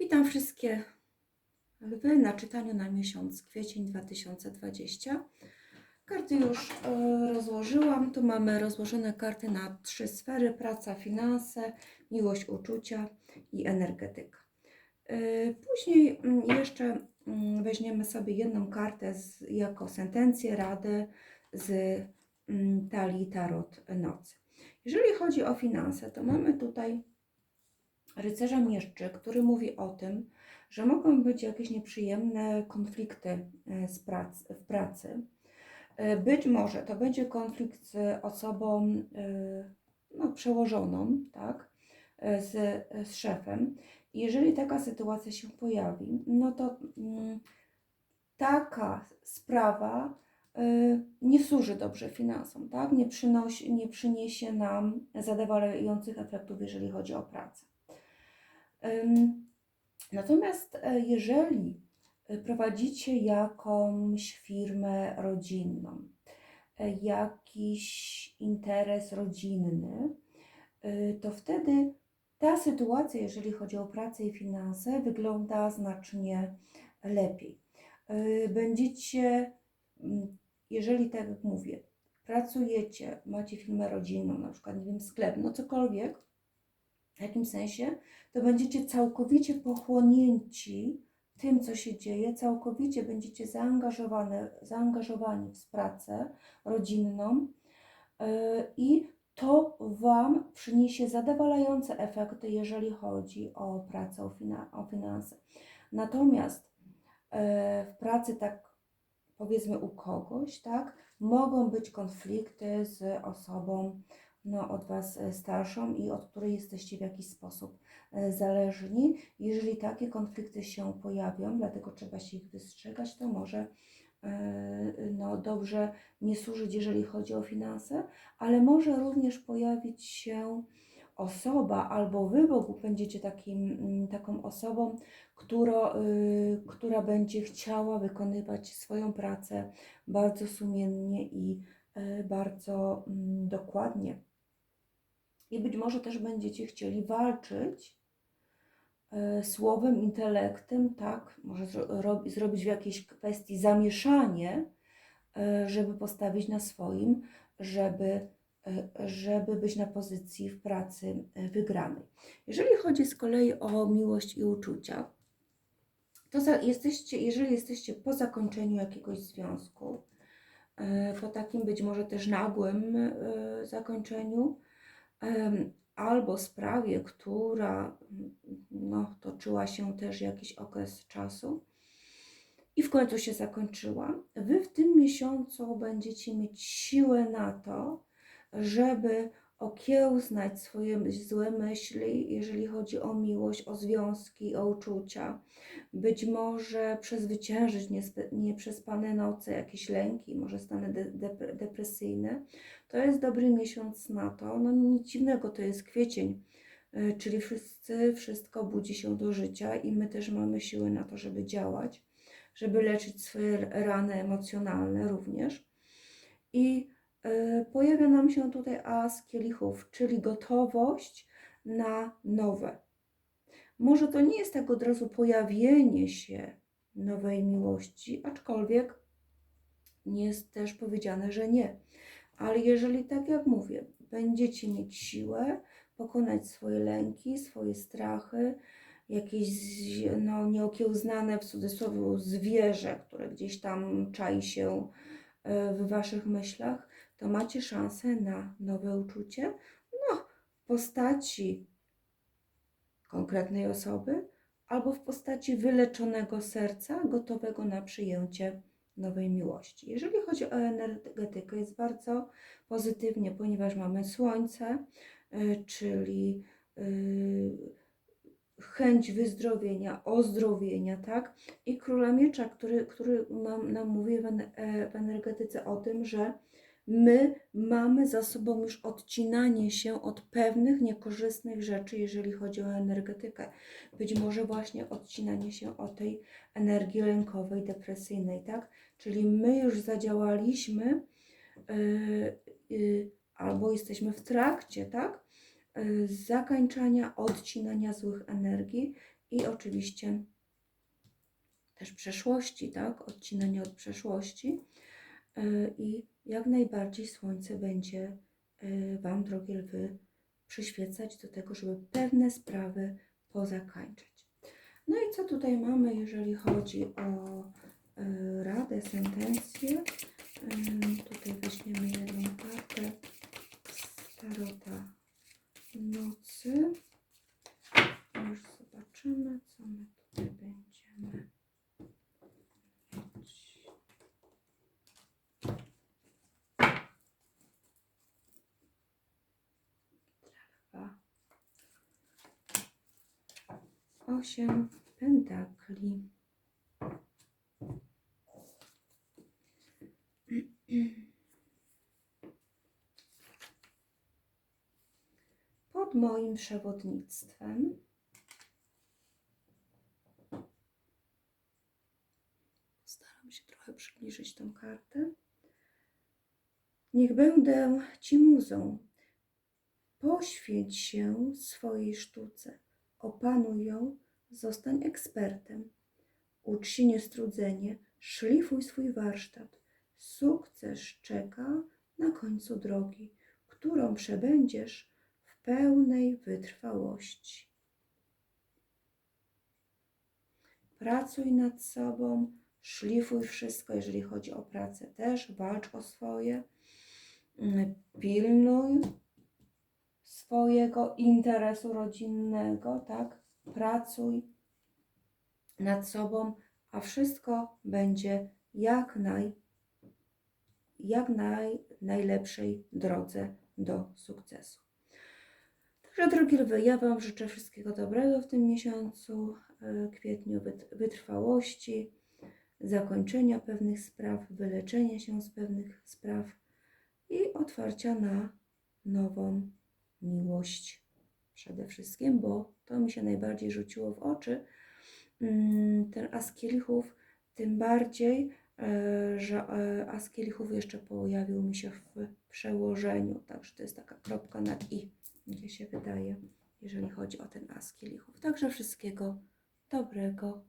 Witam wszystkie lwy na czytaniu na miesiąc kwiecień 2020. Karty już e, rozłożyłam. Tu mamy rozłożone karty na trzy sfery: praca, finanse, miłość, uczucia i energetyka. E, Później mm, jeszcze mm, weźmiemy sobie jedną kartę z, jako sentencję, radę z mm, talii Tarot Nocy. Jeżeli chodzi o finanse, to mamy tutaj rycerza mieszczy, który mówi o tym, że mogą być jakieś nieprzyjemne konflikty e, z prac, w pracy. E, Być może to będzie konflikt z osobą e, no, przełożoną, tak, z, z szefem. Jeżeli taka sytuacja się pojawi, no to mm, taka sprawa nie służy dobrze finansom, tak? nie, przynosi, nie przyniesie nam zadowalających efektów, jeżeli chodzi o pracę. Natomiast e, jeżeli e, prowadzicie jakąś firmę rodzinną, e, jakiś interes rodzinny, to wtedy ta sytuacja, jeżeli chodzi o pracę i finanse, wygląda znacznie lepiej. Będziecie, jeżeli tak jak mówię, pracujecie, macie firmę rodzinną, na przykład, nie wiem, sklep, no cokolwiek, w jakim sensie, to będziecie całkowicie pochłonięci tym, co się dzieje, całkowicie będziecie zaangażowane, zaangażowani w pracę rodzinną yy, i to Wam przyniesie zadowalające efekty, jeżeli chodzi o pracę, o, fina, o finanse. Natomiast yy, w pracy tak powiedzmy u kogoś, tak, mogą być konflikty z osobą, no, od Was e, starszą i od której jesteście w jakiś sposób e, zależni. Jeżeli takie konflikty się pojawią, dlatego trzeba się ich wystrzegać, to może e, no, dobrze nie służyć, jeżeli chodzi o finanse, ale może również pojawić się osoba albo Wy w będziecie takim, mm, taką osobą, która, y, która będzie chciała wykonywać swoją pracę bardzo sumiennie i y, bardzo mm, dokładnie. I być może też będziecie chcieli walczyć e, słowem, intelektem, tak, może zro, rob, zrobić w jakiejś kwestii zamieszanie, e, żeby postawić na swoim, żeby, e, żeby być na pozycji w pracy wygranej. Jeżeli chodzi z kolei o miłość i uczucia, to jesteście, jeżeli jesteście po zakończeniu jakiegoś związku, po takim być może też nagłym zakończeniu, albo sprawie, która no, toczyła się też jakiś okres czasu i w końcu się zakończyła, wy w tym miesiącu będziecie mieć siłę na to, żeby okiełznać swoje złe myśli, jeżeli chodzi o miłość, o związki, o uczucia. Być może przezwyciężyć nieprzespane noce, jakieś lęki, może stany de- dep- depresyjne. To jest dobry miesiąc na to. No nic dziwnego, to jest kwiecień, y, czyli wszyscy, wszystko budzi się do życia i my też mamy siłę na to, żeby działać, żeby leczyć swoje rany emocjonalne również. I pojawia nam się tutaj as kielichów, czyli gotowość na nowe. Może to nie jest tak od razu pojawienie się nowej miłości, aczkolwiek nie jest też powiedziane, że nie. Ale jeżeli, tak jak mówię, będziecie mieć siłę pokonać swoje lęki, swoje strachy, jakieś no, nieokiełznane w cudzysłowie zwierzę, które gdzieś tam czai się e, w waszych myślach, to macie szansę na nowe uczucie, no, w postaci konkretnej osoby albo w postaci wyleczonego serca, gotowego na przyjęcie nowej miłości. Jeżeli chodzi o energetykę, jest bardzo pozytywnie, ponieważ mamy Słońce, y, czyli y, chęć wyzdrowienia, ozdrowienia, tak? I Króla Miecza, który, który nam, nam mówi e, w energetyce o tym, że my mamy za sobą już odcinanie się od pewnych niekorzystnych rzeczy, jeżeli chodzi o energetykę. Być może właśnie odcinanie się od tej energii lękowej, depresyjnej, tak? Czyli my już zadziałaliśmy yy, yy, albo jesteśmy w trakcie, tak? Yy, zakończenia, odcinania złych energii i oczywiście też przeszłości, tak? Odcinanie od przeszłości. Y, I jak najbardziej słońce będzie y, Wam, drogie lwy, przyświecać do tego, żeby pewne sprawy pozakańczyć. No i co tutaj mamy, jeżeli chodzi o y, radę, sentencję? Y, tutaj weźmiemy jedną kartę z tarota nocy. Już zobaczymy, co my tutaj Osiem pentakli. Pod moim przewodnictwem staram się trochę przybliżyć tą kartę. Niech będę Ci muzą. Poświęć się swojej sztuce. Opanuj ją, zostań ekspertem. Ucz się niestrudzenie, szlifuj swój warsztat. Sukces czeka na końcu drogi, którą przebędziesz w pełnej wytrwałości. Pracuj nad sobą, szlifuj wszystko, jeżeli chodzi o pracę też, walcz o swoje, pilnuj swojego interesu rodzinnego, tak? Pracuj nad sobą, a wszystko będzie jak naj, jak naj, najlepszej drodze do sukcesu. Także drogie lwy, ja Wam życzę wszystkiego dobrego w tym miesiącu, e, kwietniu, wyt- wytrwałości, zakończenia pewnych spraw, wyleczenia się z pewnych spraw i otwarcia na nową miłość przede wszystkim, bo to mi się najbardziej rzuciło w oczy. Mm, Ten as kielichów, tym bardziej, e, że e, as kielichów jeszcze pojawił mi się w przełożeniu, także to jest taka kropka nad i, gdzie się wydaje, jeżeli chodzi o ten as kielichów. Także wszystkiego dobrego